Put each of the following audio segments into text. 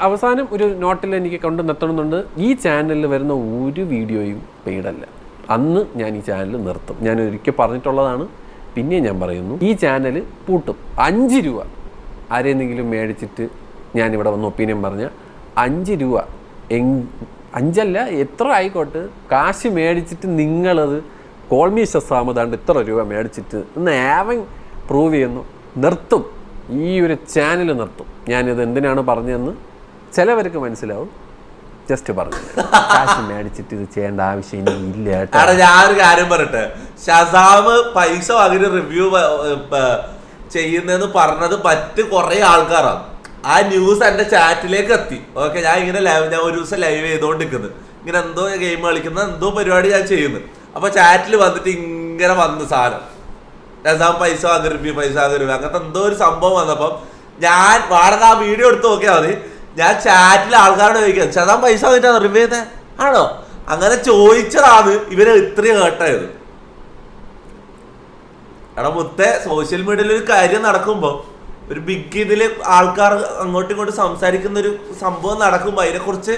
അവസാനം ഒരു നോട്ടിൽ എനിക്ക് കൊണ്ട് നിർത്തണമെന്നുണ്ട്. ഈ ചാനലിൽ വരുന്ന ഒരു വീഡിയോയും പെയ്ഡല്ല അന്ന് ഞാൻ ഈ ചാനൽ നിർത്തും. ഞാൻ ഒരിക്കൽ പറഞ്ഞിട്ടുള്ളതാണ്. പിന്നെ ഞാൻ പറയുന്നു ഈ ചാനൽ പൂട്ടും. അഞ്ച് രൂപ. ആരെന്തെങ്കിലും മേടിച്ചിട്ട് ഞാനിവിടെ വന്ന് ഒപ്പീനിയൻ പറഞ്ഞ അഞ്ച് രൂപ. എങ് അഞ്ചല്ല എത്ര ആയിക്കോട്ടെ. കാശ് മേടിച്ചിട്ട് നിങ്ങളത് കോൾമി ശസ്താമതാണ്ട് ഇത്ര രൂപ മേടിച്ചിട്ട് ഇന്ന് ആവൻ പ്രൂവ് ചെയ്യുന്നു. നിർത്തും. ഈ ഒരു ചാനൽ നിർത്തും. ഞാനിത് എന്തിനാണ് പറഞ്ഞതെന്ന് ചിലവർക്ക് മനസ്സിലാവും. ജസ്റ്റ് പറഞ്ഞു കാശ് മേടിച്ചിട്ട് ഇത് ചെയ്യേണ്ട ആവശ്യം ഇനി ഇല്ല കേട്ടോ. ഞാനൊരു കാര്യം പറയട്ടെ. ഷസാമ് പൈസ അതിന് റിവ്യൂ ചെയ്യുന്നെന്ന് പറഞ്ഞത് മറ്റ് കുറെ ആൾക്കാരാണ്. ആ ന്യൂസ് എന്റെ ചാറ്റിലേക്ക് എത്തി. ഓക്കെ ഞാൻ ഇങ്ങനെ ലൈവ് ഞാൻ ഒരു ദിവസം ലൈവ് ചെയ്തോണ്ടിരിക്കുന്നത് ഇങ്ങനെ എന്തോ ഗെയിം കളിക്കുന്ന എന്തോ പരിപാടി ഞാൻ ചെയ്യുന്നു. അപ്പൊ ചാറ്റിൽ വന്നിട്ട് ഇങ്ങനെ വന്നു സാധനം. രസാം പൈസ വാങ്ങി റിവ്യൂ പൈസ വാങ്ങി അങ്ങനത്തെ എന്തോ ഒരു സംഭവം വന്നപ്പം ഞാൻ വാടക ആ വീഡിയോ എടുത്ത് നോക്കിയാൽ മതി. ഞാൻ ചാറ്റിൽ ആൾക്കാരോട് ചോദിക്കാം ചേട്ടാ പൈസ വന്നിട്ടാ റിവ്യൂ ചെയ്തേ ആണോ? അങ്ങനെ ചോദിച്ചതാണ് ഇവരെ ഇത്രയും കേട്ടായത് എടാ മുത്തെ സോഷ്യൽ മീഡിയയിൽ ഒരു കാര്യം നടക്കുമ്പോൾ ഒരു ബിഗ് ഇതിൽ ആൾക്കാർ അങ്ങോട്ടും ഇങ്ങോട്ടും സംസാരിക്കുന്ന ഒരു സംഭവം നടക്കുമ്പോൾ അതിനെക്കുറിച്ച്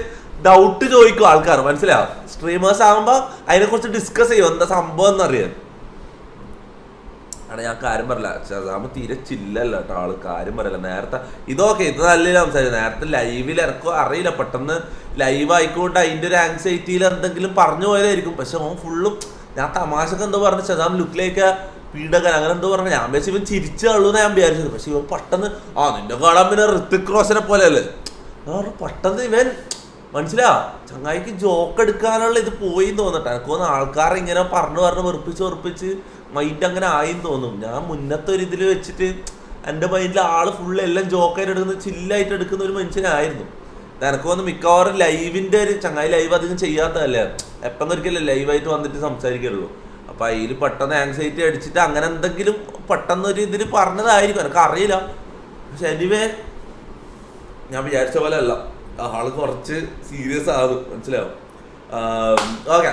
ഡൗട്ട് ചോദിക്കും ആൾക്കാർ മനസ്സിലാവും സ്ട്രീമേഴ്സ് ആകുമ്പോൾ അതിനെക്കുറിച്ച് ഡിസ്കസ് ചെയ്യും എന്താ സംഭവം എന്നറിയാൻ. എടാ ഞാൻ കാര്യം പറയില്ല. ഷസാമ് തീരെ ചില്ലല്ല കേട്ടോ ആൾ. കാര്യം പറയില്ല. നേരത്തെ ഇതൊക്കെ ഇത് നല്ല സംസാരിച്ചു നേരത്തെ ലൈവിൽ ഇറക്കോ അറിയില്ല. പെട്ടെന്ന് ലൈവ് ആയിക്കൊണ്ട് അതിന്റെ ഒരു ആങ്സൈറ്റിയിൽ എന്തെങ്കിലും പറഞ്ഞു പോയതായിരിക്കും. പക്ഷെ അവൻ ഫുള്ളും ഞാൻ തമാശക്ക് എന്തോ പറഞ്ഞു ഷസാം ലുക്കിലേക്ക് പീഡകൻ അങ്ങനെ എന്തോ പറഞ്ഞു. ഞാൻ വിചാരിച്ചു ഇവൻ ചിരിച്ചു എന്ന് ഞാൻ വിചാരിച്ചത്. പക്ഷെ ഇവൻ പെട്ടെന്ന് ആ നിന്റെ കാണാൻ പിന്നെ ഋത്തിക് റോഷനെ പോലെ അല്ലേ ഞാൻ പെട്ടെന്ന് ഇവൻ മനസ്സിലാ? ചങ്ങായിക്ക് ജോക്ക് എടുക്കാനുള്ള ഇത് പോയി തോന്നട്ടെ. എനിക്ക് തോന്നുന്നു ആൾക്കാരെ ഇങ്ങനെ പറഞ്ഞു പറഞ്ഞ് വെറുപ്പിച്ച് വെറുപ്പിച്ച് മൈൻഡ് അങ്ങനെ ആയിന്ന് തോന്നും. ഞാൻ മുന്നത്തെ ഒരു ഇതിൽ വെച്ചിട്ട് എന്റെ മൈൻഡിൽ ആൾ ഫുൾ എല്ലാം ജോക്കായിട്ട് എടുക്കുന്ന ചില്ലായിട്ട് എടുക്കുന്ന ഒരു മനുഷ്യനായിരുന്നു എനിക്ക് തോന്നുന്നു മിക്കവാറും ലൈവിന്റെ ഒരു ചങ്ങായി ലൈവ് അധികം ചെയ്യാത്തതല്ലേ? എപ്പം ഒരിക്കലും ലൈവായിട്ട് വന്നിട്ട് സംസാരിക്കുള്ളൂ. അപ്പം അതിൽ പെട്ടെന്ന് ആങ്സൈറ്റി അടിച്ചിട്ട് അങ്ങനെ എന്തെങ്കിലും പെട്ടെന്ന് ഒരു ഇതിൽ പറഞ്ഞതായിരിക്കും. എനിക്ക് അറിയില്ല പക്ഷെ എനിവേ ഞാൻ വിചാരിച്ച പോലെ അല്ല. ആൾ കുറച്ച് സീരിയസ് ആകും. മനസ്സിലാവും ഓക്കെ